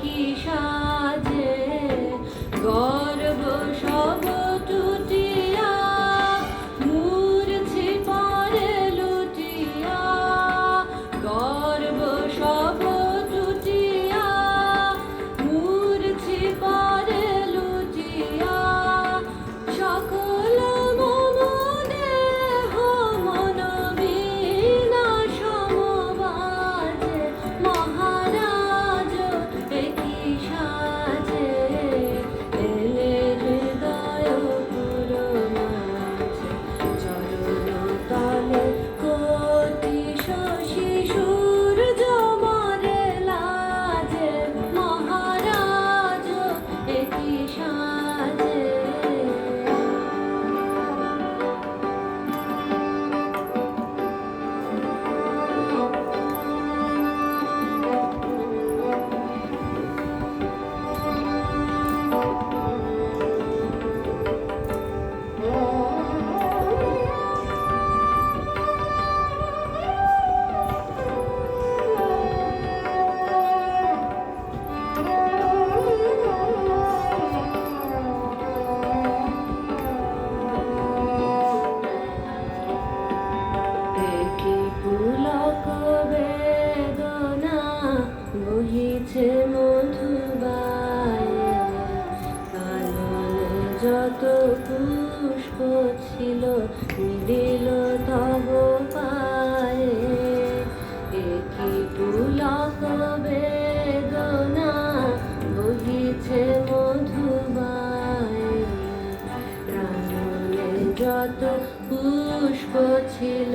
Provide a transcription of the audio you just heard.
কি সা যত পুষ্প ছিল মিলিল তব পায়ে। একই পুলক বেদনা বহিছে যত পুষ্প ছিল